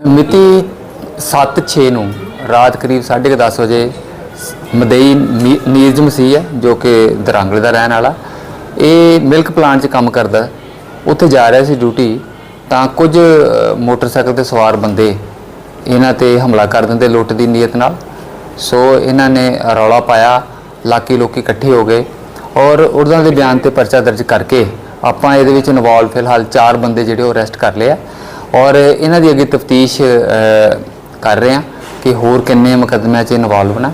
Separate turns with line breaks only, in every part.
ਮਿਤੀ 7/6 ਨੂੰ ਰਾਤ ਕਰੀਬ 10:30 ਵਜੇ ਮਦਈ ਨੀ- ਨੀਰਜ ਮਸੀਹ ਹੈ, ਜੋ ਕਿ ਦਰਾਂਗਲੇ ਦਾ ਰਹਿਣ ਵਾਲਾ, ਇਹ ਮਿਲਕ ਪਲਾਂਟ 'ਚ ਕੰਮ ਕਰਦਾ ਉੱਥੇ ਜਾ ਰਿਹਾ ਸੀ ਡਿਊਟੀ, ਤਾਂ ਕੁਝ ਮੋਟਰਸਾਈਕਲ ਤੇ ਸਵਾਰ ਬੰਦੇ ਇਹਨਾਂ ਤੇ ਹਮਲਾ ਕਰ ਦਿੰਦੇ ਲੁੱਟ ਦੀ ਨੀਅਤ ਨਾਲ। ਸੋ ਇਹਨਾਂ ਨੇ ਰੌਲਾ ਪਾਇਆ, ਲਾਕੀ ਲੋਕੀ ਇਕੱਠੇ ਹੋ ਗਏ ਔਰ ਉਹਨਾਂ ਦੇ ਬਿਆਨ ਤੇ ਪਰਚਾ ਦਰਜ ਕਰਕੇ ਆਪਾਂ ਇਹਦੇ ਵਿੱਚ ਇਨਵੋਲਵ ਫਿਲਹਾਲ ਚਾਰ ਬੰਦੇ ਜਿਹੜੇ ਉਹ ਅਰੈਸਟ ਕਰ ਲਿਆ ਔਰ ਇਹਨਾਂ ਦੀ ਅੱਗੇ ਤਫਤੀਸ਼ ਕਰ ਰਹੇ ਹਾਂ ਕਿ ਹੋਰ ਕਿੰਨੇ ਮੁਕੱਦਮਿਆਂ 'ਚ ਇਨਵੋਲਵ ਨੇ।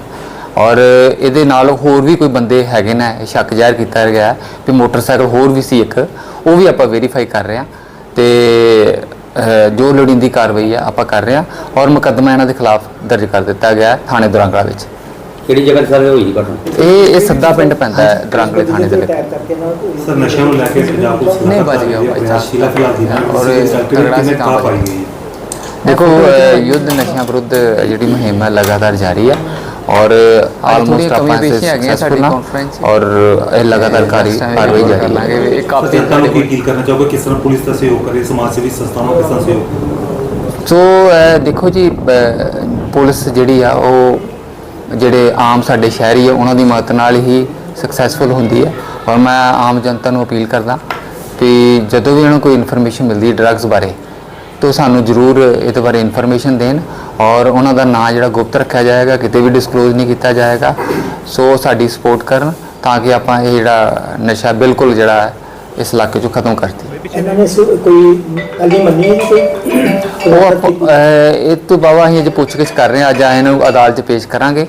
ਔਰ ਇਹਦੇ ਨਾਲ ਹੋਰ ਵੀ ਕੋਈ ਬੰਦੇ ਹੈਗੇ ਨੇ ਸ਼ੱਕ ਜ਼ਾਹਿਰ ਕੀਤਾ ਗਿਆ ਹੈ ਮੋਟਰਸਾਈਕਲ ਹੋਰ ਵੀ ਸੀ ਇੱਕ, ਉਹ ਵੀ ਆਪਾਂ ਵੈਰੀਫਾਈ ਕਰ ਰਹੇ ਹਾਂ ਤੇ ਜੋ ਲੋੜੀਂਦੀ ਕਾਰਵਾਈ ਆ ਆਪਾਂ ਕਰ ਰਹੇ ਹਾਂ। ਔਰ ਮੁਕੱਦਮਾ ਇਹਨਾਂ ਦੇ ਖਿਲਾਫ ਦਰਜ ਕਰ ਦਿੱਤਾ ਗਿਆ ਥਾਣੇ ਦੁਰਾਂਗਲਾ ਵਿੱਚ।
ਕਿਹੜੀ ਜਗ੍ਹਾ ਤੇ ਸਰ ਹੋਈ ਜੀ ਘਟਨਾ?
ਇਹ ਇਹ ਸੱਦਾ ਪਿੰਡ ਪੈਂਦਾ ਹੈ ਦੁਰਾਂਗਲੇ ਥਾਣੇ ਦੇ ਵਿੱਚ।
ਸਰ ਨਸ਼ਿਆਂ ਨੂੰ ਲੈ ਕੇ ਪੰਜਾਬ ਪੁਲਿਸ
ਨਹੀਂ, ਬਚ ਗਿਆ ਭਾਈ ਸਾਹਿਬ।
ਸ਼ੀਲਾ ਫਿਲਹਾਲ ਦੀ
ਔਰ
ਔਰ
ਇਹ ਤਗੜਾ ਸੀ
ਕਿੰਨੇ
ਕੰਮ
ਕਾ ਪਾਈ ਗਈ
ਦੇਖੋ ਅਹ, ਯੁੱਧ ਨਸ਼ਿਆਂ ਵਿਰੁੱਧ ਜਿਹੜੀ ਮੁਹਿੰਮ ਹੈ ਲਗਾਤਾਰ ਜਾਰੀ ਹੈ। ਔਰ ਆਲਮੋਸਟ ਆਪਾਂ ਇਸ ਹੈਗੇ ਸਾਡੀ ਕਾਨਫਰੰਸ ਔਰ ਇਹ ਲਗਾਤਾਰ ਕਾਰੀ ਕਾਰਵਾਈ ਜਾਰੀ ਜਿਹੜੇ ਆਮ ਸਾਡੇ ਸ਼ਹਿਰੀ ਆ, ਉਹਨਾਂ ਦੀ ਮਦਦ ਨਾਲ ਹੀ ਸਕਸੈਸਫੁਲ ਹੁੰਦੀ ਹੈ। ਔਰ ਮੈਂ ਆਮ ਜਨਤਾ ਨੂੰ ਅਪੀਲ ਕਰਦਾ ਕਿ ਜਦੋਂ ਵੀ ਉਹਨਾਂ ਨੂੰ ਕੋਈ ਇਨਫੋਰਮੇਸ਼ਨ ਮਿਲਦੀ ਹੈ ਡਰੱਗਸ ਬਾਰੇ, ਤਾਂ ਸਾਨੂੰ ਜ਼ਰੂਰ ਇਹਦੇ ਬਾਰੇ ਇਨਫੋਰਮੇਸ਼ਨ ਦੇਣ। ਔਰ ਉਹਨਾਂ ਦਾ ਨਾਂ ਜਿਹੜਾ ਗੁਪਤ ਰੱਖਿਆ ਜਾਏਗਾ, ਕਿਤੇ ਵੀ ਡਿਸਕਲੋਜ਼ ਨਹੀਂ ਕੀਤਾ ਜਾਏਗਾ। ਸੋ ਸਾਡੀ ਸਪੋਰਟ ਕਰਨ ਤਾਂ ਕਿ ਆਪਾਂ ਇਹ ਜਿਹੜਾ ਨਸ਼ਾ ਬਿਲਕੁਲ ਜਿਹੜਾ ਹੈ ਇਸ ਇਲਾਕੇ 'ਚੋਂ ਖਤਮ ਕਰ ਦਈਏ
ਇਹਨਾਂ ਨੇ ਸੁ- ਕੋਈ ਅਲੀ ਮੰਨੀ ਹੈ ਜੀ ਕੋਈ
ਉਹ ਆਪਾਂ- ਅਹ ਇਹ ਤੋਂ ਬਾਅਦ ਅਸੀਂ ਅੱਜ ਪੁੱਛਗਿੱਛ ਕਰ ਰਹੇ ਹਾਂ। ਅੱਜ ਆਏ ਨੂੰ ਅਦਾਲਤ 'ਚ ਪੇਸ਼ ਕਰਾਂਗੇ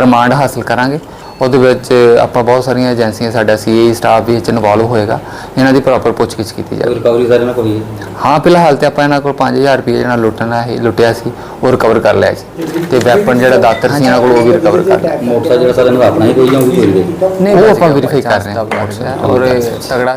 ਰਿਮਾਂਡ ਹਾਸਲ ਕਰਾਂਗੇ। ਉਹਦੇ ਵਿੱਚ ਆਪਾਂ ਬਹੁਤ ਸਾਰੀਆਂ ਏਜੰਸੀਆਂ ਸਾਡਾ ਸੀਏ ਸਟਾਫ ਵੀ ਇਹ 'ਚ ਇਨਵੋਲਵ ਹੋਏਗਾ। ਇਹਨਾਂ ਦੀ ਪ੍ਰੋਪਰ ਪੁੱਛਗਿੱਛ ਕੀਤੀ ਜਾਵੇ।
ਰਿਕਵਰੀ ਸਰ ਕੋਲ ਹੋਈ ਹੈ?
ਹਾਂ ਫਿਲਹਾਲ ਤੇ ਆਪਾਂ ਇਹਨਾਂ ਕੋਲ 5000 ਰੁਪਏ ਜਿਹੜਾ ਲੁੱਟਣਾ ਹੈ ਲੁੱਟਿਆ ਸੀ ਉਹ ਰਿਕਵਰ ਕਰ ਲਿਆ ਸੀ ਤੇ ਵੈਪਨ ਜਿਹੜਾ ਦਾਤਰ ਸੀ ਇਹਨਾਂ ਕੋਲ ਉਹ ਵੀ ਰਿਕਵਰ ਕਰ ਲਿਆ।
ਮੋਟਰਸਾਈਕਲ ਜਿਹੜਾ ਸਰ ਇਹਨਾਂ ਦਾ ਆਪਣਾ ਹੀ ਕੋਈ ਜਾਂ ਉਹ ਵੀ ਕੋਈ ਦੇ
ਉਹ ਆਪਾਂ ਵੈਰੀਫਾਈ ਕਰ ਰਹੇ ਹਾਂ। ਔਰ ਇਹ ਤਗੜਾ